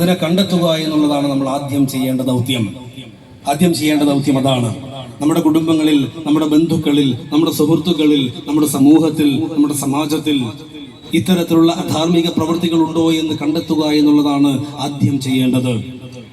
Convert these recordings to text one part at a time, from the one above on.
അതിനെ കണ്ടെത്തുക എന്നുള്ളതാണ് നമ്മൾ ആദ്യം ചെയ്യേണ്ട ദൗത്യം. ആദ്യം ചെയ്യേണ്ട ദൗത്യം അതാണ്. നമ്മുടെ കുടുംബങ്ങളിൽ നമ്മുടെ ബന്ധുക്കളിൽ നമ്മുടെ സുഹൃത്തുക്കളിൽ നമ്മുടെ സമൂഹത്തിൽ നമ്മുടെ സമാജത്തിൽ ഇത്തരത്തിലുള്ള അധാർമിക പ്രവൃത്തികൾ ഉണ്ടോ എന്ന് കണ്ടെത്തുക എന്നുള്ളതാണ് ആദ്യം ചെയ്യേണ്ടത്.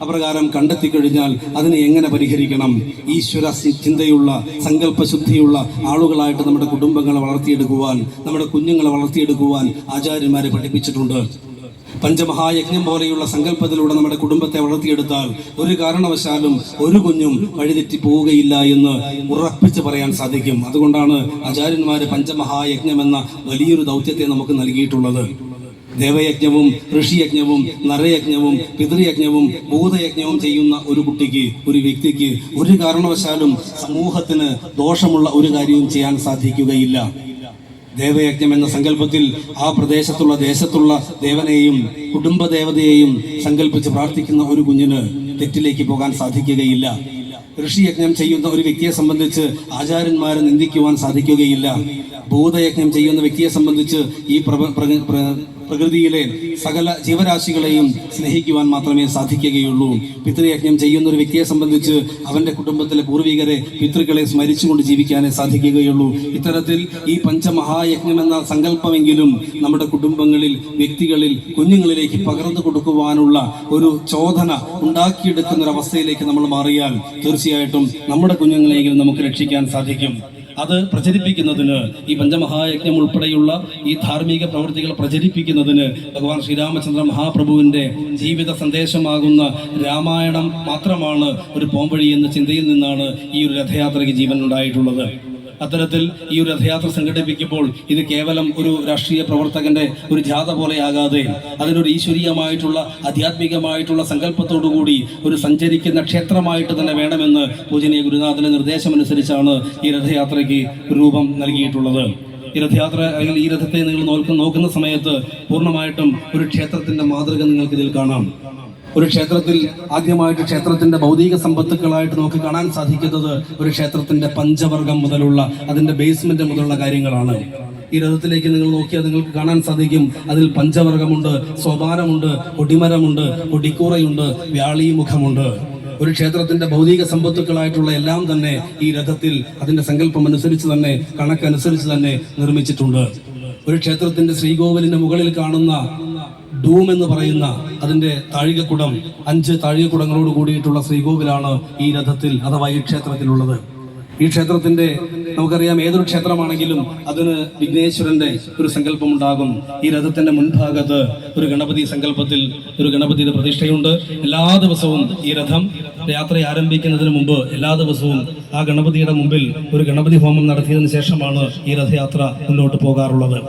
അപ്രകാരം കണ്ടെത്തി കഴിഞ്ഞാൽ അതിനെ എങ്ങനെ പരിഹരിക്കണം? ഈശ്വര ചിന്തയുള്ള സങ്കല്പശുദ്ധിയുള്ള ആളുകളായിട്ട് നമ്മുടെ കുടുംബങ്ങളെ വളർത്തിയെടുക്കുവാൻ നമ്മുടെ കുഞ്ഞുങ്ങളെ വളർത്തിയെടുക്കുവാൻ ആചാര്യന്മാരെ പഠിപ്പിച്ചിട്ടുണ്ട്. പഞ്ചമഹായജ്ഞം പോലെയുള്ള സങ്കല്പത്തിലൂടെ നമ്മുടെ കുടുംബത്തെ വളർത്തിയെടുത്താൽ ഒരു കാരണവശാലും ഒരു കുഞ്ഞും വഴിതെറ്റി പോവുകയില്ല എന്ന് ഉറപ്പിച്ച് പറയാൻ സാധിക്കും. അതുകൊണ്ടാണ് ആചാര്യന്മാർ പഞ്ചമഹായജ്ഞം എന്ന വലിയൊരു ദൗത്യത്തെ നമുക്ക് നൽകിയിട്ടുള്ളത്. ദേവയജ്ഞവും ഋഷിയജ്ഞവും നരയജ്ഞവും പിതൃയജ്ഞവും ഭൂതയജ്ഞവും ചെയ്യുന്ന ഒരു കുട്ടിക്ക് ഒരു വ്യക്തിക്ക് ഒരു കാരണവശാലും സമൂഹത്തിന് ദോഷമുള്ള ഒരു കാര്യവും ചെയ്യാൻ സാധിക്കുകയില്ല. ദേവയജ്ഞം എന്ന സങ്കല്പത്തിൽ ആ പ്രദേശത്തുള്ള ദേശത്തുള്ള ദേവനെയും കുടുംബദേവതയെയും സങ്കല്പിച്ച് പ്രാർത്ഥിക്കുന്ന ഒരു കുഞ്ഞിന് തെറ്റിലേക്ക് പോകാൻ സാധിക്കുകയില്ല. ഋഷിയജ്ഞം ചെയ്യുന്ന ഒരു വ്യക്തിയെ സംബന്ധിച്ച് ആചാര്യന്മാരെ നിന്ദിക്കുവാൻ സാധിക്കുകയില്ല. ഭൂതയജ്ഞം ചെയ്യുന്ന വ്യക്തിയെ സംബന്ധിച്ച് ഈ പ്രകൃതിയിലെ സകല ജീവരാശികളെയും സ്നേഹിക്കുവാൻ മാത്രമേ സാധിക്കുകയുള്ളൂ. പിതൃയജ്ഞം ചെയ്യുന്ന ഒരു വ്യക്തിയെ സംബന്ധിച്ച് അവന്റെ കുടുംബത്തിലെ പൂർവികരെ പിതൃക്കളെ സ്മരിച്ചുകൊണ്ട് ജീവിക്കാനേ സാധിക്കുകയുള്ളൂ. ഇത്തരത്തിൽ ഈ പഞ്ചമഹായജ്ഞം എന്ന സങ്കല്പമെങ്കിലും നമ്മുടെ കുടുംബങ്ങളിൽ വ്യക്തികളിൽ കുഞ്ഞുങ്ങളിലേക്ക് പകർന്നു കൊടുക്കുവാനുള്ള ഒരു ചോദന ഉണ്ടാക്കിയെടുക്കുന്ന ഒരു അവസ്ഥയിലേക്ക് നമ്മൾ മാറിയാൽ തീർച്ചയായിട്ടും നമ്മുടെ കുഞ്ഞുങ്ങളെയെങ്കിലും നമുക്ക് രക്ഷിക്കാൻ സാധിക്കും. അത് പ്രചരിപ്പിക്കുന്നതിന് ഈ പഞ്ചമഹായജ്ഞം ഉൾപ്പെടെയുള്ള ഈ ധാർമ്മിക പ്രവൃത്തികൾ പ്രചരിപ്പിക്കുന്നതിന് ഭഗവാൻ ശ്രീരാമചന്ദ്ര മഹാപ്രഭുവിന്റെ ജീവിത സന്ദേശമാകുന്ന രാമായണം മാത്രമാണ് ഒരു പോംവഴി എന്ന ചിന്തയിൽ നിന്നാണ് ഈ ഒരു രഥയാത്രയ്ക്ക് ജീവൻ ഉണ്ടായിട്ടുള്ളത്. അത്തരത്തിൽ ഈ ഒരു രഥയാത്ര സംഘടിപ്പിക്കുമ്പോൾ ഇത് കേവലം ഒരു രാഷ്ട്രീയ പ്രവർത്തകന്റെ ഒരു ജാഥ പോലെയാകാതെ അതിനൊരു ഈശ്വരീയമായിട്ടുള്ള ആധ്യാത്മികമായിട്ടുള്ള സങ്കല്പത്തോടുകൂടി ഒരു സഞ്ചരിക്കുന്ന ക്ഷേത്രമായിട്ട് തന്നെ വേണമെന്ന് പൂജനീയ ഗുരുനാഥന്റെ നിർദ്ദേശമനുസരിച്ചാണ് ഈ രഥയാത്രയ്ക്ക് രൂപം നൽകിയിട്ടുള്ളത്. ഈ രഥയാത്ര അല്ലെങ്കിൽ ഈ രഥത്തെ നിങ്ങൾ നോക്കുന്ന നോക്കുന്ന സമയത്ത് പൂർണമായിട്ടും ഒരു ക്ഷേത്രത്തിന്റെ മാതൃക നിങ്ങൾക്ക് ഇതിൽ കാണാം. ഒരു ക്ഷേത്രത്തിൽ ആദ്യമായിട്ട് ക്ഷേത്രത്തിന്റെ ഭൗതിക സമ്പത്തുക്കളായിട്ട് നമുക്ക് കാണാൻ സാധിക്കുന്നത് ഒരു ക്ഷേത്രത്തിന്റെ പഞ്ചവർഗം മുതലുള്ള അതിന്റെ ബേസ്മെന്റ് മുതലുള്ള കാര്യങ്ങളാണ്. ഈ രഥത്തിലേക്ക് നിങ്ങൾ നോക്കിയാൽ നിങ്ങൾക്ക് കാണാൻ സാധിക്കും. അതിൽ പഞ്ചവർഗമുണ്ട് സോപാനമുണ്ട് കൊടിമരമുണ്ട് കൊടിക്കൂറയുണ്ട് വ്യാളീമുഖമുണ്ട്. ഒരു ക്ഷേത്രത്തിന്റെ ഭൗതിക സമ്പത്തുക്കളായിട്ടുള്ള എല്ലാം തന്നെ ഈ രഥത്തിൽ അതിന്റെ സങ്കല്പം അനുസരിച്ച് തന്നെ കണക്കനുസരിച്ച് തന്നെ നിർമ്മിച്ചിട്ടുണ്ട്. ഒരു ക്ഷേത്രത്തിന്റെ ശ്രീകോവിലിന്റെ മുകളിൽ കാണുന്ന ഡൂം എന്ന് പറയുന്ന അതിന്റെ താഴികക്കുടം അഞ്ച് താഴികക്കുടങ്ങളോട് കൂടിയിട്ടുള്ള ശ്രീകോവിലാണ് ഈ രഥത്തിൽ അഥവാ ഈ ക്ഷേത്രത്തിലുള്ളത്. ഈ ക്ഷേത്രത്തിന്റെ നമുക്കറിയാം ഏതൊരു ക്ഷേത്രമാണെങ്കിലും അതിന് വിഘ്നേശ്വരന്റെ ഒരു സങ്കല്പം ഉണ്ടാകും ഈ രഥത്തിന്റെ മുൻഭാഗത്ത് ഒരു ഗണപതി സങ്കല്പത്തിൽ ഒരു ഗണപതിയുടെ പ്രതിഷ്ഠയുണ്ട്. എല്ലാ ദിവസവും ഈ രഥം യാത്ര ആരംഭിക്കുന്നതിന് മുമ്പ് എല്ലാ ദിവസവും ആ ഗണപതിയുടെ മുമ്പിൽ ഒരു ഗണപതി ഹോമം നടത്തിയതിനു ശേഷമാണ് ഈ രഥയാത്ര മുന്നോട്ട് പോകാറുള്ളത്.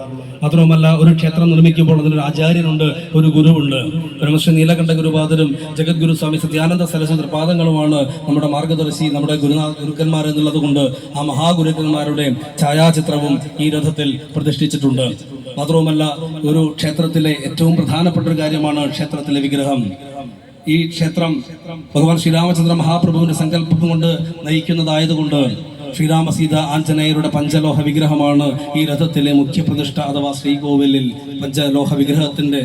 മാത്രവുമല്ല ഒരു ക്ഷേത്രം നിർമ്മിക്കുമ്പോൾ അതിനൊരു ആചാര്യനുണ്ട് ഒരു ഗുരുവുണ്ട്. ബ്രഹ്മശ്രീ നീലകണ്ഠ ഗുരുപാദരും ജഗദ്ഗുരു സ്വാമി സത്യാനന്ദ സരസ്വതി പാദങ്ങളുമാണ് നമ്മുടെ മാർഗദർശി നമ്മുടെ ഗുരുനാഥ ഗുരുക്കന്മാർ എന്നുള്ളത് കൊണ്ട് ആ മഹാഗുരുക്കന്മാരുടെ ഛായാചിത്രവും ഈ രഥത്തിൽ പ്രതിഷ്ഠിച്ചിട്ടുണ്ട്. മാത്രവുമല്ല ഒരു ക്ഷേത്രത്തിലെ ഏറ്റവും പ്രധാനപ്പെട്ട ഒരു കാര്യമാണ് ക്ഷേത്രത്തിലെ വിഗ്രഹം. ഈ ക്ഷേത്രം ഭഗവാൻ ശ്രീരാമചന്ദ്ര മഹാപ്രഭുവിന്റെ സങ്കല്പം കൊണ്ട് നയിക്കുന്നതായതുകൊണ്ട് ശ്രീരാമ സീത ആഞ്ജനേയരുടെ പഞ്ചലോഹ വിഗ്രഹമാണ് ഈ രഥത്തിലെ മുഖ്യപ്രതിഷ്ഠ അഥവാ ശ്രീകോവിലിൽ പഞ്ചലോഹ വിഗ്രഹത്തിന്റെ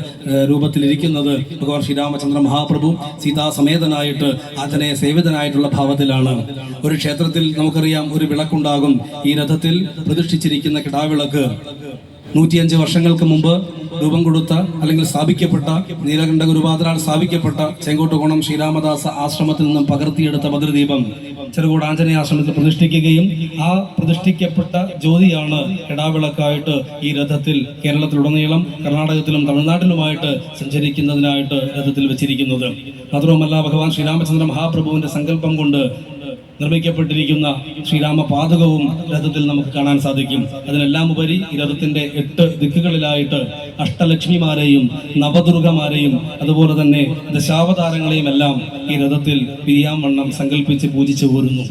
രൂപത്തിലിരിക്കുന്നത്. ഭഗവാൻ ശ്രീരാമചന്ദ്ര മഹാപ്രഭു സീതാസമേതനായിട്ട് ആഞ്ജനേയ സേവിതനായിട്ടുള്ള ഭാവത്തിലാണ്. ഒരു ക്ഷേത്രത്തിൽ നമുക്കറിയാം ഒരു വിളക്കുണ്ടാകും. ഈ രഥത്തിൽ പ്രതിഷ്ഠിച്ചിരിക്കുന്ന കിടാവിളക്ക്. നൂറ്റിയഞ്ച് വർഷങ്ങൾക്ക് മുമ്പ് രൂപം കൊടുത്ത അല്ലെങ്കിൽ സ്ഥാപിക്കപ്പെട്ട നീലകണ്ഠ ഗുരുപാദരാൽ സ്ഥാപിക്കപ്പെട്ട ചെങ്കോട്ടുകോണം ശ്രീരാമദാസ ആശ്രമത്തിൽ നിന്നും പകർത്തിയെടുത്ത ഭദ്രദീപം ചെറുകോട് ആഞ്ജനേയ ആശ്രമത്തിൽ പ്രതിഷ്ഠിക്കുകയും ആ പ്രതിഷ്ഠിക്കപ്പെട്ട ജ്യോതിയാണ് ഇടാവിളക്കായിട്ട് ഈ രഥത്തിൽ കേരളത്തിലുടനീളം കർണാടകത്തിലും തമിഴ്നാട്ടിലുമായിട്ട് സഞ്ചരിക്കുന്നതിനായിട്ട് രഥത്തിൽ വെച്ചിരിക്കുന്നത്. മാത്രവുമല്ല ഭഗവാൻ ശ്രീരാമചന്ദ്ര മഹാപ്രഭുവിന്റെ സങ്കല്പം കൊണ്ട് നിർമ്മിക്കപ്പെട്ടിരിക്കുന്ന ശ്രീരാമ പാതകവും രഥത്തിൽ നമുക്ക് കാണാൻ സാധിക്കും. അതിനെല്ലാം ഉപരി ഈ രഥത്തിന്റെ എട്ട് ദിക്കുകളിലായിട്ട് അഷ്ടലക്ഷ്മിമാരെയും നവദുർഗമാരെയും അതുപോലെ തന്നെ ദശാവതാരങ്ങളെയും എല്ലാം ഈ രഥത്തിൽ പിരിയാവണ്ണം സങ്കല്പിച്ച് പൂജിച്ചു പോരുന്നു.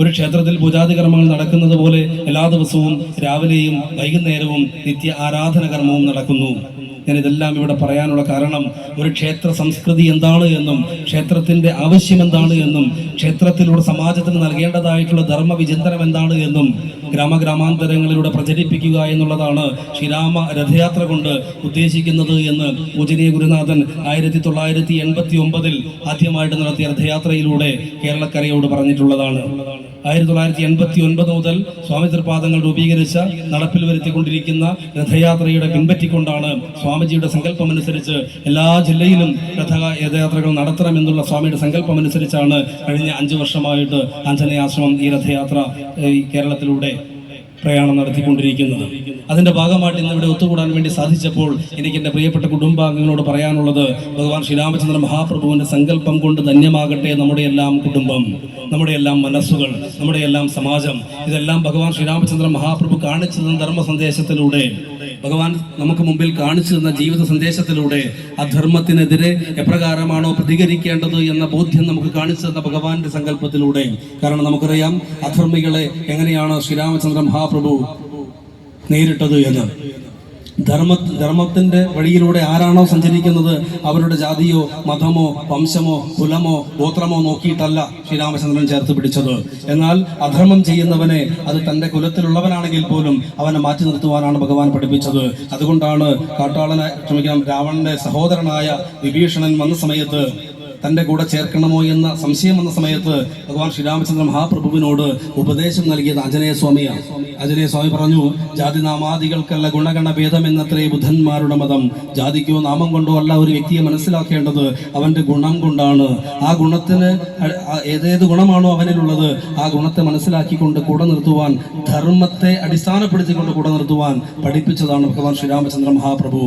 ഒരു ക്ഷേത്രത്തിൽ പൂജാതി കർമ്മങ്ങൾ നടക്കുന്നത് പോലെ എല്ലാ ദിവസവും രാവിലെയും വൈകുന്നേരവും നിത്യ ആരാധന കർമ്മവും നടക്കുന്നു. ഞാൻ ഇതെല്ലാം ഇവിടെ പറയാനുള്ള കാരണം ഒരു ക്ഷേത്ര സംസ്കൃതി എന്താണ് എന്നും ക്ഷേത്രത്തിന്റെ ആവശ്യം എന്താണ് എന്നും ക്ഷേത്രത്തിലൂടെ സമാജത്തിന് നൽകേണ്ടതായിട്ടുള്ള ധർമ്മ വിചിന്തനം എന്താണ് എന്നും ഗ്രാമഗ്രാമാന്തരങ്ങളിലൂടെ പ്രചരിപ്പിക്കുക എന്നുള്ളതാണ് ശ്രീരാമ രഥയാത്ര കൊണ്ട് ഉദ്ദേശിക്കുന്നത് എന്ന് പൂജനീയ ഗുരുനാഥൻ ആയിരത്തി തൊള്ളായിരത്തി എൺപത്തി ഒമ്പതിൽ ആദ്യമായിട്ട് നടത്തിയ രഥയാത്രയിലൂടെ കേരളക്കരയോട് പറഞ്ഞിട്ടുള്ളതാണ്. ആയിരത്തി തൊള്ളായിരത്തി എൺപത്തി ഒൻപത് മുതൽ സ്വാമി തൃപാദങ്ങൾ രൂപീകരിച്ച നടപ്പിൽ വരുത്തിക്കൊണ്ടിരിക്കുന്ന രഥയാത്രയുടെ പിൻപറ്റിക്കൊണ്ടാണ് സ്വാമിജിയുടെ സങ്കല്പമനുസരിച്ച് എല്ലാ ജില്ലയിലും രഥ രഥയാത്രകൾ നടത്തണമെന്നുള്ള സ്വാമിയുടെ സങ്കല്പമനുസരിച്ചാണ് കഴിഞ്ഞ അഞ്ച് വർഷമായിട്ട് ആഞ്ജനേയാശ്രമം ഈ രഥയാത്ര കേരളത്തിലൂടെ പ്രയാണം നടത്തിക്കൊണ്ടിരിക്കുന്നത്. അതിന്റെ ഭാഗമായിട്ട് ഇന്ന് ഇവിടെ ഒത്തുകൂടാൻ വേണ്ടി സാധിച്ചപ്പോൾ എനിക്ക് എന്റെ പ്രിയപ്പെട്ട കുടുംബാംഗങ്ങളോട് പറയാനുള്ളത് ഭഗവാൻ ശ്രീരാമചന്ദ്ര മഹാപ്രഭുവിന്റെ സങ്കല്പം കൊണ്ട് ധന്യമാകട്ടെ നമ്മുടെ എല്ലാം കുടുംബം നമ്മുടെ എല്ലാം മനസ്സുകൾ നമ്മുടെ എല്ലാം സമാജം. ഇതെല്ലാം ഭഗവാൻ ശ്രീരാമചന്ദ്ര മഹാപ്രഭു കാണിച്ചു തന്ന ധർമ്മ സന്ദേശത്തിലൂടെ ഭഗവാൻ നമുക്ക് മുമ്പിൽ കാണിച്ചു തന്ന ജീവിത സന്ദേശത്തിലൂടെ അധർമ്മത്തിനെതിരെ എപ്രകാരമാണോ പ്രതികരിക്കേണ്ടത് എന്ന ബോധ്യം നമുക്ക് കാണിച്ചു തന്ന ഭഗവാന്റെ സങ്കല്പത്തിലൂടെ. കാരണം നമുക്കറിയാം അധർമ്മികളെ എങ്ങനെയാണ് ശ്രീരാമചന്ദ്ര മഹാപ്രഭു നേരിട്ടത് എന്ന്. ധർമ്മ ധർമ്മത്തിന്റെ വഴിയിലൂടെ ആരാണോ സഞ്ചരിക്കുന്നത് അവരുടെ ജാതിയോ മതമോ വംശമോ കുലമോ ഗോത്രമോ നോക്കിയിട്ടല്ല ശ്രീരാമചന്ദ്രൻ ചേർത്ത് പിടിച്ചത്. എന്നാൽ അധർമ്മം ചെയ്യുന്നവനെ അത് തന്റെ കുലത്തിലുള്ളവനാണെങ്കിൽ പോലും അവനെ മാറ്റി നിർത്തുവാനാണ് ഭഗവാൻ പഠിപ്പിച്ചത്. അതുകൊണ്ടാണ് കാട്ടാളനെ ക്ഷമിക്കണം രാവണന്റെ സഹോദരനായ വിഭീഷണൻ വന്ന സമയത്ത് തന്റെ കൂടെ ചേർക്കണമോ എന്ന സംശയം വന്ന സമയത്ത് ഭഗവാൻ ശ്രീരാമചന്ദ്ര മഹാപ്രഭുവിനോട് ഉപദേശം നൽകിയത് ആഞ്ജനേയ സ്വാമിയാണ് ആഞ്ജനേയ സ്വാമി പറഞ്ഞു ജാതി നാമാദികൾക്കല്ല ഗുണഗണ ഭേദം എന്നത്രേ ബുദ്ധന്മാരുടെ മതം. ജാതിക്കോ നാമം കൊണ്ടോ അല്ല ഒരു വ്യക്തിയെ മനസ്സിലാക്കേണ്ടത് അവന്റെ ഗുണം കൊണ്ടാണ്. ആ ഗുണത്തിന് ഏതേത് ഗുണമാണോ അവനിലുള്ളത് ആ ഗുണത്തെ മനസ്സിലാക്കിക്കൊണ്ട് കൂടെ നിർത്തുവാൻ ധർമ്മത്തെ അടിസ്ഥാനപ്പെടുത്തിക്കൊണ്ട് കൂടെ നിർത്തുവാൻ പഠിപ്പിച്ചതാണ് ഭഗവാൻ ശ്രീരാമചന്ദ്ര മഹാപ്രഭു.